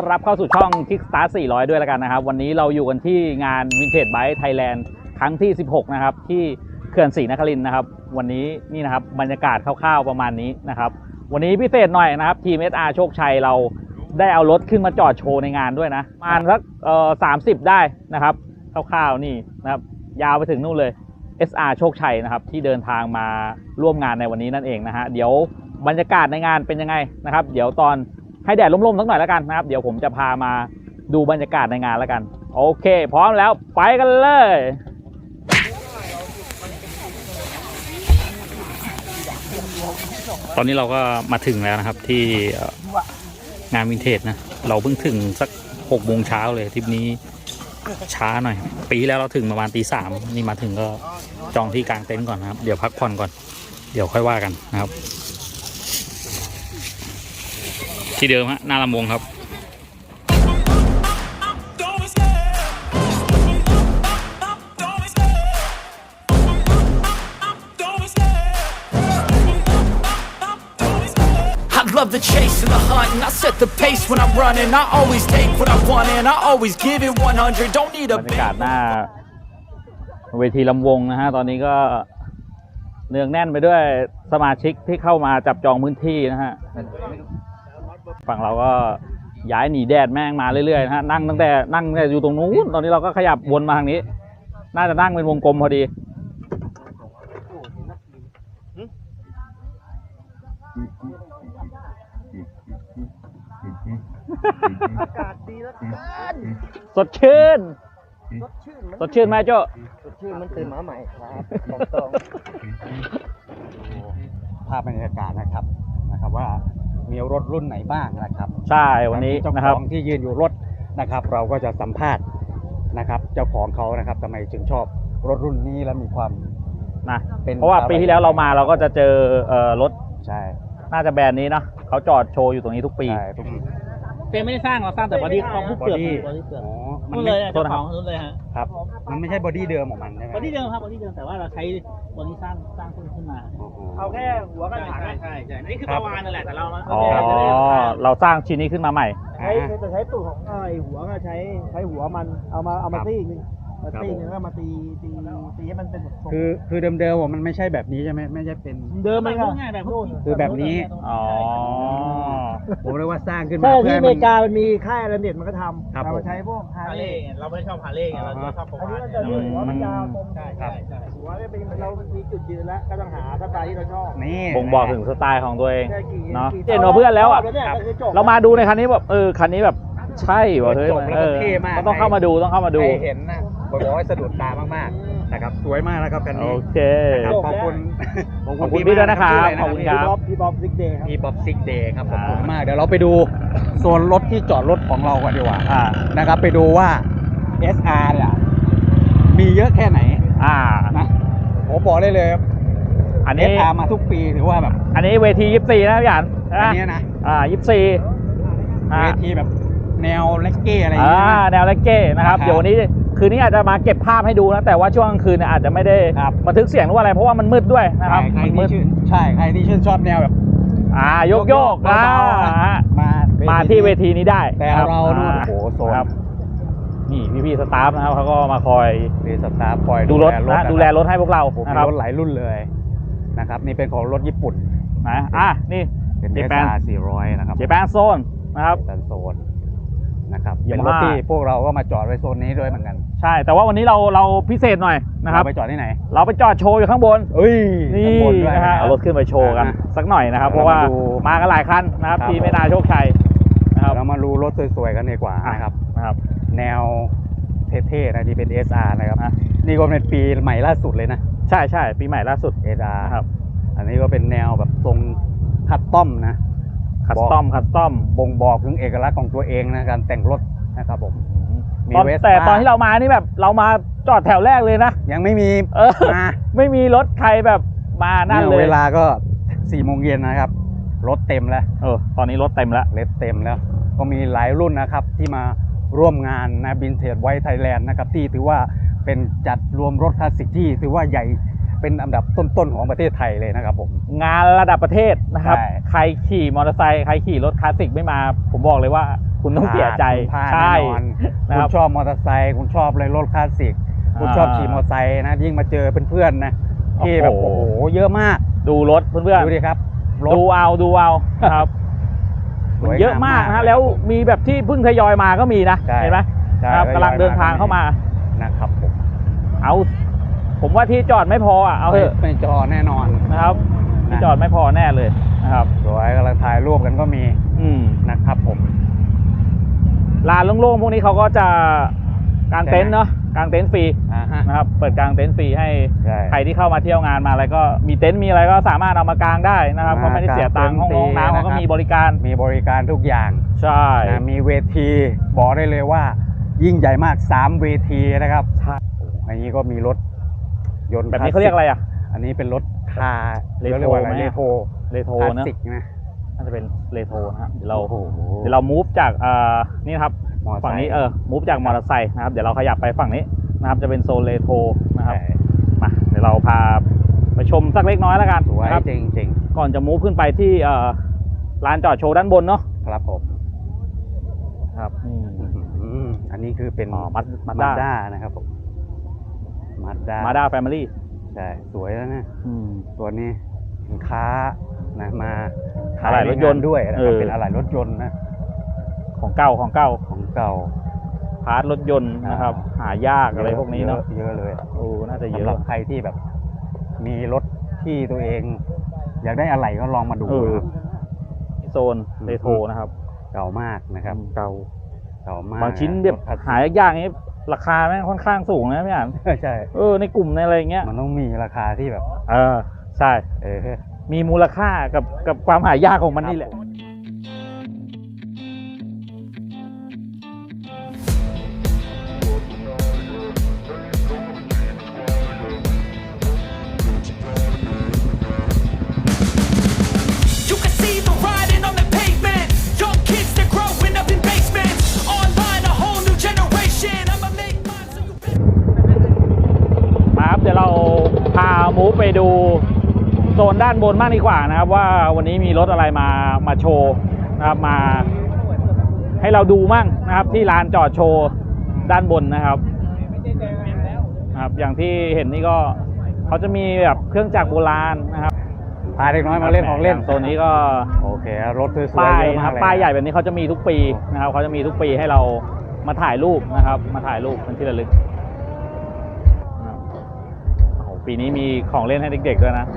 อนรับเข้าสู่ช่อง Kickstart 400 ด้วยแล้วกันนะครับ วันนี้เราอยู่กันที่งาน Vintage Bike Thailand ครั้งที่ 16 นะครับ ที่เขื่อนศรีนครินทร์นะครับ วันนี้นี่นะครับบรรยากาศคร่าวๆประมาณนี้นะครับ วันนี้พิเศษหน่อยนะครับ ทีม SR โชคชัยเราได้เอารถขึ้นมาจอดโชว์ในงานด้วยนะประมาณสักเอ่อ30ได้นะครับคร่าวๆนี่นะครับ ยาวไปถึงนู่นเลย SR โชคชัยนะครับ ที่เดินทางมาร่วมงานในวันนี้นั่นเองนะฮะเดี๋ยวบรรยากาศในงานเป็นยังไงนะครับ เดี๋ยวตอน ให้แดดร่มๆสักหน่อยแล้วกันนะครับ เดี๋ยวผมจะพามาดูบรรยากาศในงานแล้วกัน โอเค พร้อมแล้วไปกันเลยตอนนี้เราก็มาถึงแล้วนะครับที่งานวินเทจนะ เราเพิ่งถึงสักหกโมงเช้าเลยทริปนี้ช้าหน่อย ปีแล้วเราถึงประมาณตีสามนี่มาถึงก็จองที่กลางเต็นท์ก่อนนะครับ เดี๋ยวพักผ่อนก่อน เดี๋ยวค่อยว่ากันนะครับ ที่เดิมฮะหน้าลำวงครับ I love the chase and the hunt, and I set the pace when I'm running. I always take what I want, and I always give it 100. Don't need a บรรยากาศหน้าเวทีลำวงนะฮะ ตอนนี้ก็เนืองแน่นไปด้วยสมาชิกที่เข้ามาจับจองพื้นที่นะฮะ ฝั่งเราก็ย้ายหนีแดดแม่งมาเรื่อยๆนะฮะนั่งตั้งแต่นั่งตั้งแต่อยู่ตรงนู้นตอนนี้เราก็ขยับวนมาทางนี้ น่าจะนั่งเป็นวงกลมพอดีอากาศดีแล้วกันสดชื่นสดชื่นมันสดชื่นไหมโจ้สดชื่นมันตื่นมาใหม่ครับบอกตรงภาพบรรยากาศนะครับนะครับว่า มีรถรุ่นไหนบ้างนะครับใช่วันนี้เจ้านะครับของที่ยืนอยู่รถนะครับ เราก็จะสัมภาษณ์นะครับเจ้าของเขานะครับทำไมถึงชอบรถรุ่นนี้และมีความนะเป็นเพราะว่าปีที่แล้วเรามาเราก็จะเจอเอ่อรถใช่น่าจะแบรนด์นี้เนาะเขาจอดโชว์อยู่ตรงนี้ทุกปี ใช่ทุกเฟรมไม่ได้สร้างเราสร้างแต่บอดี้ของผู้เปลือกบอดี้ บอดี้เปลือกอ๋อมันู่นไม่เลยอะเจ้าของนู่นเลยฮะครับ มันไม่ใช่บอดี้เดิมของมันใช่ไหมบอดี้เดิมครับบอดี้เดิมแต่ว่าเราใช้บอดี้สร้างสร้างขึ้นขึ้นมา อ๋อ เอาแค่หัวกันถังใช่ใช่ใช่นี่คือครัปบระวานนั่นแหละแต่เราอ๋อ เราสร้างชิ้นนี้ขึ้นมาใหม่ ใช้จะใช้ตูดของไอ้หัวก็ใช้ใช้หัวมันเอามาเอามาซี่นึง มาซี่นึงแล้วมาตีตีตีให้มันเป็นแบบทรงคือคือเดิมๆอะมันไม่ใช่แบบนี้ใช่ไหมไม่ใช่เป็น เดิมมันก็ง่ายแบบคือแบบนี้ อ๋อ ผมเรียกว่าสร้างขึ้นมาใช่เพื่ที่ออให้เมมันริกามันมีค่ายอลันเด็ดมันก็ทำครับเราผมใช้พวกฮาฮาร์เล่เลย์เราไม่ชอบฮาเล่ไงเราชอบประอันวานี้นมันจะมีหัวมันยาวตรงใช่ใช่ใช่หัวเนี่ยเป็นเรามีจุดยืนแล้วก็ต้องหาสไตล์ที่เราชอบ นี่ บ่งบอกถึงสไตล์ของตัวเองแค่กี่เนาะกี่เห็นว่าเพื่อนแล้วอะเนี่ยก็คือจบเรามาดูในคันนี้แบบเออคันนี้แบบ ใช่ว่ะเฮ้ยจบแล้วก็เท่มากต้องเข้ามาดูต้องเข้ามาดู ใครเห็นนะบอกว่าสะดุดตามากๆนะครับสวยมากนะครับคันโอนี้เคครับขอบคุณขอบคุณพี่ด้วยนะครับขอบคุณครั พี่บ๊อบพี่บ๊อบซิกเดย์ครับ พี่บ๊อบซิกเดย์ครับขอบคุณมากเดี๋ยวเราไปดูโซนรถที่จอดรถของเราก่อนดีกว่าอ่า นะครับไปดูว่า SR เนี่ยมีเยอะแค่ไหนอ่า นะผมบอกได้เลยครับ อันนี้ SR มาทุกปีถือว่าแบบอันนี้เวทียิปซีนะพี่หยานอันเนี้ยนะ อ่ายิปซีอ่า เวทีแบบ แนวเลกเก้อะไรอย่างอ่าเงี้ย แนวเลกเก้นะครับ ครับเดี๋ยววันนี้คืนนี้อาจจะมาเก็บภาพให้ดูนะ แต่ว่าช่วงกลางคืนเนี่ยอาจจะไม่ได้ครับ บันทึกเสียงหรือว่าอะไรเพราะว่ามันมืดด้วยนะครับใครมันมืที่ดชื่นใช่ใครที่ชื่นชอบแนวแบบอ่าโยกโยกอ่าเบาๆอะฮะมามาที่เวทีนี้ได้แต่คบเรานู่นอ่โอ้โหโซนครับนี่พี่ๆสตาฟนะครับเขาก็มาคอยรีสตาร์ปล่อยดูรถนะนะดูแลรถให้พวกเราผมนะมีครับรถหลายรุ่นเลยนะครับนี่เป็นของรถญี่ปุ่น นะอะนี่ เป็นเจแปน SR 400 นะครับเจแปนโซนนะครับ เจแปนโซน นะครับ Yamaha เป็นรถที่พวกเราก็มาจอดไว้โซนนี้ด้วยเหมือนกัน ใช่ แต่ว่าวันนี้เราเราพิเศษหน่อยนะครับเาไปจอดที่ไหน เราไปจอดโชว์อยู่ข้างบนเอ้ยนี่ข้างบนด้วยนะฮะเอารถขึ้นไปโชว์กันอ่าสักหน่อยนะครับเดี๋เพยวราะว่าเรามาดูมากันหลายคันนะครับครับทีมไม่นาโชคชัยนะครับเรามาดูรถสวยๆกันดีกว่าอะนะครับนะครับ แนวเท่ๆนะที่เป็น SR นะครับอะนี่ก็เป็นปีใหม่ล่าสุดเลยนะ ใช่ใช่ปีใหม่ล่าสุด SR นะครับ อันนี้ก็เป็นแนวแบบทรงคัสตอมนะ คัสตอมคัสตอมบ่งบอกถึงเอกลักษณ์ของตัวเองนะการแต่งรถนะครับผมมีตอน Vespa แต่ตอนที่เรามานี่แบบเรามาจอดแถวแรกเลยนะ ยังไม่มีเออมาไม่มีรถใครแบบมานั่นเลย เวลาก็สี่โมงเย็นนะครับ รถเต็มแล้ว เออ ตอนนี้รถเต็มแล้วเลสเต็มแล้ว ก็มีหลายรุ่นนะครับที่มาร่วมงานนะบินเทจไว้ไทยแลนด์นะครับที่ถือว่าเป็นจัดรวมรถคลาสสิกที่ถือว่าใหญ่ เป็นอันดับต้นๆของประเทศไทยเลยนะครับผม งานระดับประเทศนะครับ ใช่ ใครขี่มอเตอร์ไซค์ใครขี่รถคลาสสิกไม่มา ผมบอกเลยว่าคุณต้องเสียใจพลาดใช่ แน่นอนนะคุครัณบ ชอบมอเตอร์ไซค์คุณชอบเลยรถคลาสสิกคุณชอบอ่าขี่มอเตอร์ไซค์นะยิ่งมาเจอเป็นเพื่อนนะที่แบบโอ้โอ้โห โหเยอะมากดูรถเพื่อนดูดิครับรๆถ ดูเอาดูเอาครับสมันวยเยอะมากงามมากนะฮะแล้วมีแบบที่เพิ่งทยอยมาก็มีนะใช่ เห็นไหมใช่ครับทยอยกำลังเดินทางเข้ามา นะครับผมเอา ผมว่าที่จอดไม่พออะเอาเถอะไม่จอแน่นอนนะครับที่นะจอดไม่พอแน่เลยนะครับสวยกำลังถ่ายรูปกันก็มี อืมนะครับผมลานโล่งๆพวกนี้เขาก็จะกางเต็นท์เนาะกางเต็นท์ฟรีอ่าฮะนะครับ เปิดกางเต็นท์ฟรีให้ใช่ใครที่เข้ามาเที่ยวงานมาอะไรก็มีเต็นท์มีอะไรก็สามารถเอามากางได้นะครับมาก็ไม่ได้เสียตังค์ห้องน้องน้ำเขาก็มีบริการมีบริการทุกอย่างใช่นะมีเวทีบอกได้เลยว่า ยิ่งใหญ่มาก 3 เวทีนะครับใช่อันนี้ก็มีรถ ยนต์แบบนี้เขาเรียกอะไรอะ อันนี้เป็นรถคาร์เรโทรเรียกว่าอะไรไหมเรโทรเรโทรคลาสเนอะสิกนะน่าจะเป็นเรโทรนะครับเดี๋ยวเราโอ้โหเดี๋ยวเรามูฟจากเอ่อนี่นะครับมอเตอร์ไซค์ฝั่งนี้เออมูฟจากมอเตอร์ไซค์นะครับเดี๋ยวเราขยับไปฝั่งนี้นะครับจะเป็นโซนเรโทรนะครับใช่มาเดี๋ยวเราพาไปชมสักเล็กน้อยแล้วกันสวยนะครับจริงจริงก่อนจะมูฟขึ้นไปที่เอ่อลานจอดโชว์ด้านบนเนาะๆครับผมครับนี่ อืมอันนี้คือเป็นอ๋อมัดมัดมาด้าด้านะครับผม มาด้ามาด้าแฟมิลี่ใช่สวยแล้วนะอืมตัวนี้สินค้านะมาอะไหล่รถยนต์ขายใงาด้วยนะคเอรับอเป็นอะไหล่รถยนต์นะของเก่าของเก่าของเก่า พาร์ทรถยนต์นะครับ หายากอะไรพวกนี้เนาะเยอะเลยโอ้น่าจะเยสำหรับอะใครที่แบบ มีรถที่ตัวเอง อยากได้อะไหล่ก็ลองมาดูเออนะครับโซนเรโทรนะครับ เก่ามากนะครับ เก่าเก่ามากบางชิ้นแบบรถคลสสิกหายากๆนี้ ราคาแม่งค่อนข้างสูงนะพี่อ่านใช่เออในกลุ่มในอะไรอย่างเงี้ยมันต้องมีราคาที่แบบ เออใช่เออมีมูลค่ากับกับความหายากของมันนี่แหละ โซนด้านบนมากดีกว่านะครับว่าวันนี้มีรถอะไรมามาโชว์นะครับมา ให้เราดูมั่งนะครับ ที่ลานจอดโชว์ด้านบนนะครับนะครับ อย่างที่เห็นนี่ก็เขาจะมีแบบเครื่องจักรโบราณนะครับพาเด็กน้อยมาเล่นของเล่นโซนนี้ก็โอเครถสวยๆป้ายเยอะนะมคกรับเลยป้ายใหญ่แบบนี้เขาจะมีทุกปีนะครับเขาจะมีทุกปีให้เรามาถ่ายรูปนะครับ มาถ่ายรูปเป็นที่ระลึกนะครับโอ้โหปีนี้มีของเล่นให้เด็กๆด้วยนะ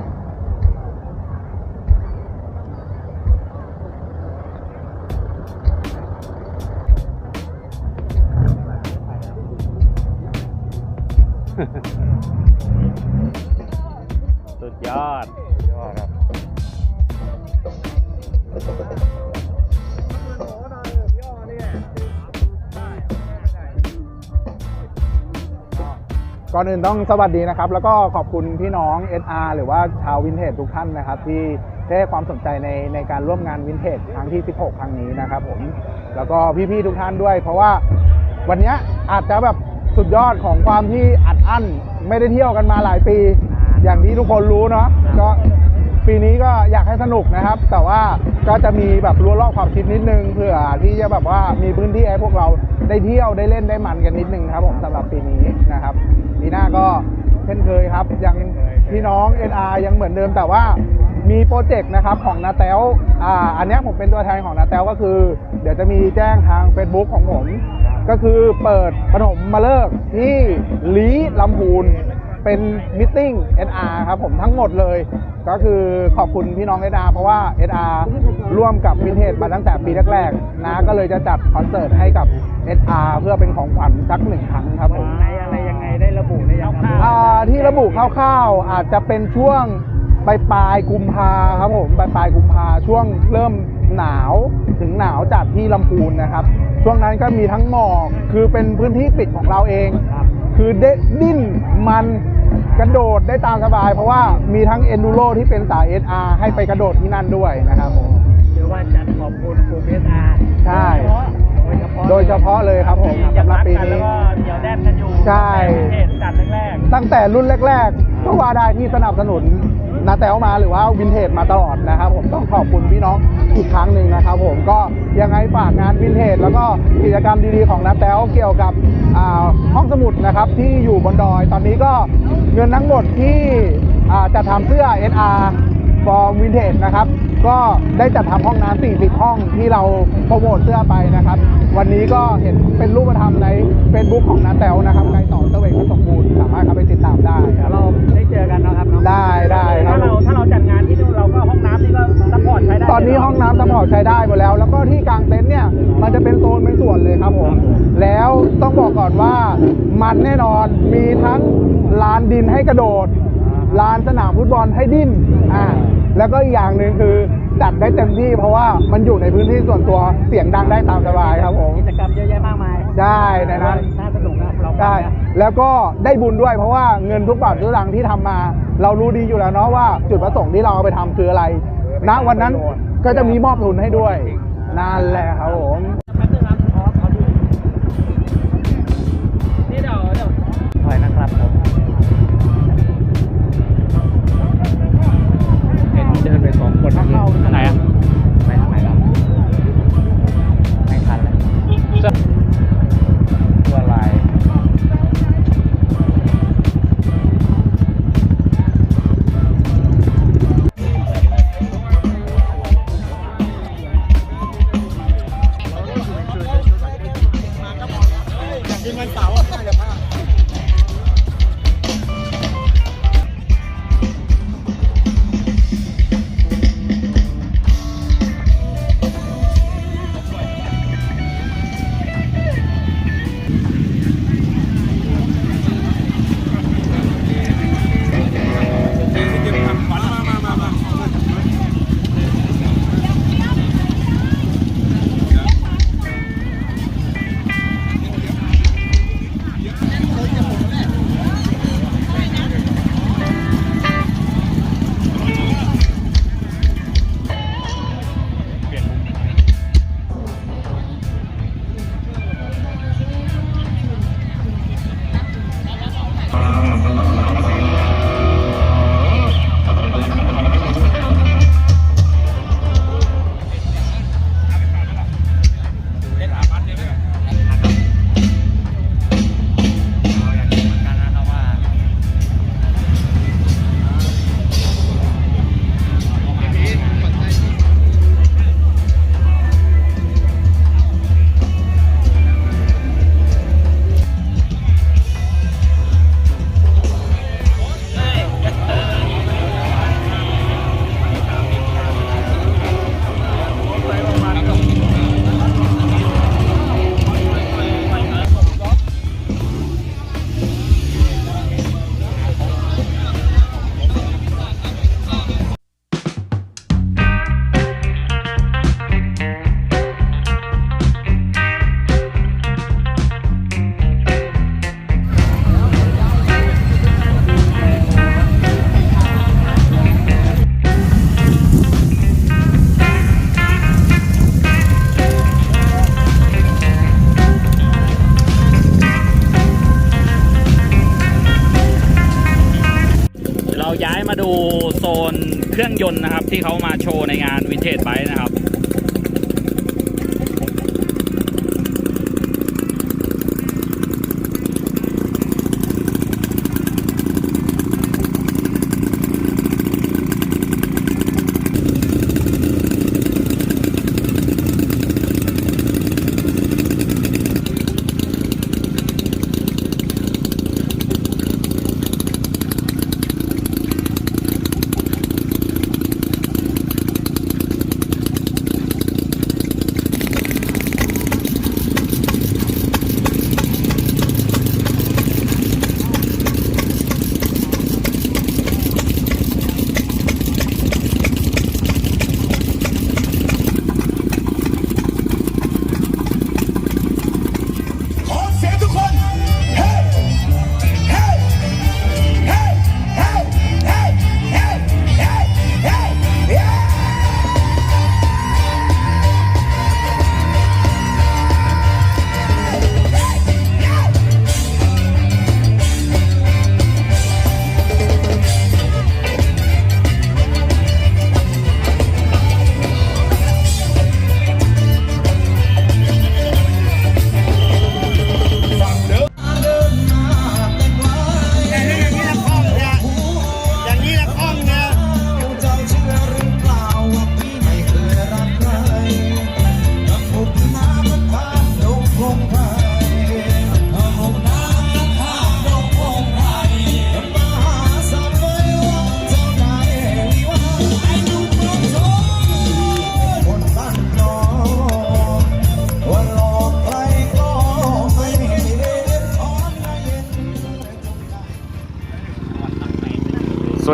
สุดยอดยอดครับก่อนอื่นต้องสวัสดีนะครับ แล้วก็ขอบคุณพี่น้อง SR หรือว่าชาววินเทจทุกท่านนะครับ ที่ให้ความสนใจในในการร่วมงานวินเทจครั้งที่ 16 ครั้งนี้นะครับผม แล้วก็พี่ๆทุกท่านด้วย เพราะว่าวันนี้อาจจะแบบ สุดยอดของความที่อัดอั้นไม่ได้เที่ยวกันมาหลายปี อย่างที่ทุกคนรู้เนาะก็ปีนี้ก็อยากให้สนุกนะครับ แต่ว่าก็จะมีแบบรั้วรอบขอบชิดนิดนึงเผื่อที่จะแบบว่ามีพื้นที่ให้พวกเราได้เที่ยวได้เล่นได้มันกันนิดนึงครับผมสำหรับปีนี้นะครับปีหน้าก็เช่นเคยครับ ยังพี่น้อง NR ยังเหมือนเดิมแต่ว่ามีโปรเจกต์นะครับของนาแต้วอ่าอันเนี้ยผมเป็นตัวแทนของนาแต้วก็คือ เดี๋ยวจะมีแจ้งทาง Facebook ของผม ก็คือเปิดปฐมมาเลิกษ์ที่ลีลำพูนเป็นมิทติ้ง SR ครับผมทั้งหมดเลย ก็คือขอบคุณพี่น้อง SR เพราะว่า SR ร่วมกับวินเทจมาตั้งแต่ปีแรกๆนะก็เลยจะจัดคอนเสิร์ตให้กับ SR เพื่อเป็นของขวัญสักหนึ่งครั้งครับผมในอะไรยังไงได้ระบุในยังครับอ่าที่ระบุคร่าวๆอาจจะเป็นช่วงปลายปลายๆกุมภาครับผมปลายปลายๆกุมภาช่วงเริ่มหนาว ถึงหนาวจัดที่ลำพูนนะครับ ช่วงนั้นก็มีทั้งหมอกคือเป็นพื้นที่ปิดของเราเองคือเดดิ้นมันกระโดดได้ตามสบาย เพราะว่ามีทั้งเอนดูโรที่เป็นสาย SR ให้ไปกระโดดที่นั่นด้วยนะครับผมหรือว่าจัดขอบคุณกลุ่มเอสอาร์ใช่โดยเฉพาะโดยเฉพาะเลยครับผมสำหรับปีนี้แล้วก็เดี๋ยวแนบกันอยู่ใช่เทศจัดแรกตั้งแต่รุ่นแรกๆก็ว่าได้ที่สนับสนุน นาแตวมาหรือว่าวินเทจมาตลอดนะครับ ผมต้องขอบคุณพี่น้องอีกครั้งหนึ่งนะครับ ผมก็ยังไงฝากงานวินเทจแล้วก็กิจกรรมดีๆของนาแตวเกี่ยวกับห้องสมุดนะครับที่อยู่บนดอย ตอนนี้ก็เงินทั้งหมดที่จะทำเสื้อ SR ฟอร์มวินเทจนะครับ ก็ได้จัดทำห้องน้ำ40 ห้องที่เราโปรโมทเสื้อไปนะครับ วันนี้ก็เห็นเป็นรูปธรรมใน Facebook ของนาแตวนะครับไกด์ต่อเตอร์เวกสมบูรณ์สามารถเข้าไปติดตามได้ครับเราได้เจอกันนะครับเนาะได้ได้ครัถ้าบ เราถ้าเราจัดงานที่นู่นเราก็ห้องน้ำนี่ก็ซัพพอร์ตใช้ได้ตอนนี้ห้องน้ำสปอร์ตใช้ได้หมดแล้ว แล้วก็ที่กลางเต็นท์เนี่ยมันจะเป็นโซนเป็นส่วนเลยครับผม แล้วต้องบอกก่อนว่ามันแน่นอนมีทั้งลานดินให้กระโดด ลานสนามฟุตบอลให้ดิ้นอ่าแล้วก็อีกอย่างหนึ่งคือจัดได้เต็มที่เพราะว่ามันอยู่ในพื้นที่ส่วนตัวเสียงดังได้ตามสบายครับผมกิจกรรมเยอะแยะมากมายได้ในนั้นน่าสนุกนะเราไปได้นะแล้วก็ได้บุญด้วยเพราะว่าเงินทุกบาททุกสตางค์ที่ทำมา เรารู้ดีอยู่แล้วเนาะว่าจุดประสงค์ที่เราเอาไปทำคืออะไรณวันนั้นก็จะมีมอบทุนให้ด้วยนั่นแหละครับผม ย้ายมาดูโซนเครื่องยนต์นะครับ ที่เขามาโชว์ในงานวินเทจไบค์นะครับ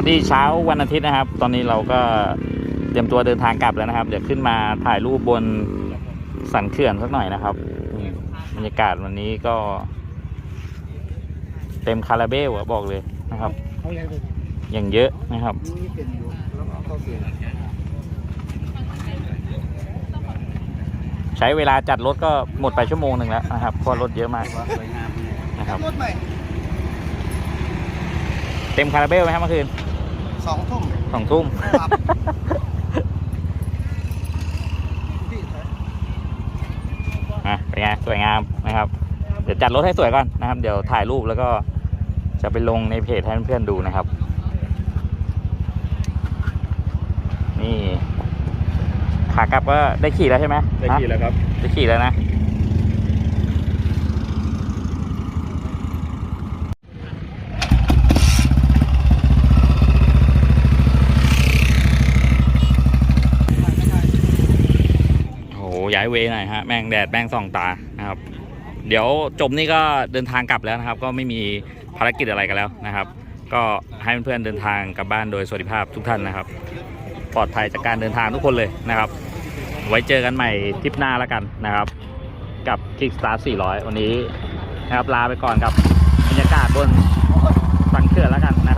นี่เช้าวันอาทิตย์นะครับ ตอนนี้เราก็เตรียมตัวเดินทางกลับแล้วนะครับ เดี๋ยวขึ้นมาถ่ายรูปบนสันเขื่อนสักหน่อยนะครับอืมบรรยากาศวันนี้ก็ เต็มคาราเบลอะบอกเลยนะครับเขาเลยเป็นอย่างเยอะนะครับนี่เป็นอยู่แล้วก็เข้าเสียใช้เวลาจัดรถก็หมดไปชั่วโมงหนึ่งแล้วนะครับเพราะรถเยอะมากสวยงามนะครับรถใหม่เต็มคาราเบลไหมครับเมื่อคืน สองทุ่มสองทุ่มครับพี่อะเป็นไงสวยงามนะครับ เดี๋ยวจัดรถให้สวยก่อนนะครับ เดี๋ยวถ่ายรูปแล้วก็จะไปลงในเพจให้เพื่อนๆดูนะครับ นี่ขากลับก็ได้ขี่แล้วใช่ไหมได้ขี่แล้วครับ ได้ขี่แล้วนะ โอ้โหย้าย เวย์หน่อยฮะแมงแดดแมงส่องตานะครับ เดี๋ยวจบนี่ก็เดินทางกลับแล้วนะครับ ก็ไม่มีภารกิจอะไรกันแล้วนะครับ ก็ให้เพื่อนๆเดินทางกลับบ้านโดยสวัสดิภาพทุกท่านนะครับ ปลอดภัยจากการเดินทางทุกคนเลยนะครับ ไว้เจอกันใหม่ทริปหน้าแล้วกันนะครับ กับ Kickstar 400 วันนี้นะครับลาไปก่อนกับบรรยากาศบนสันเขื่อนแล้วกันนะครับ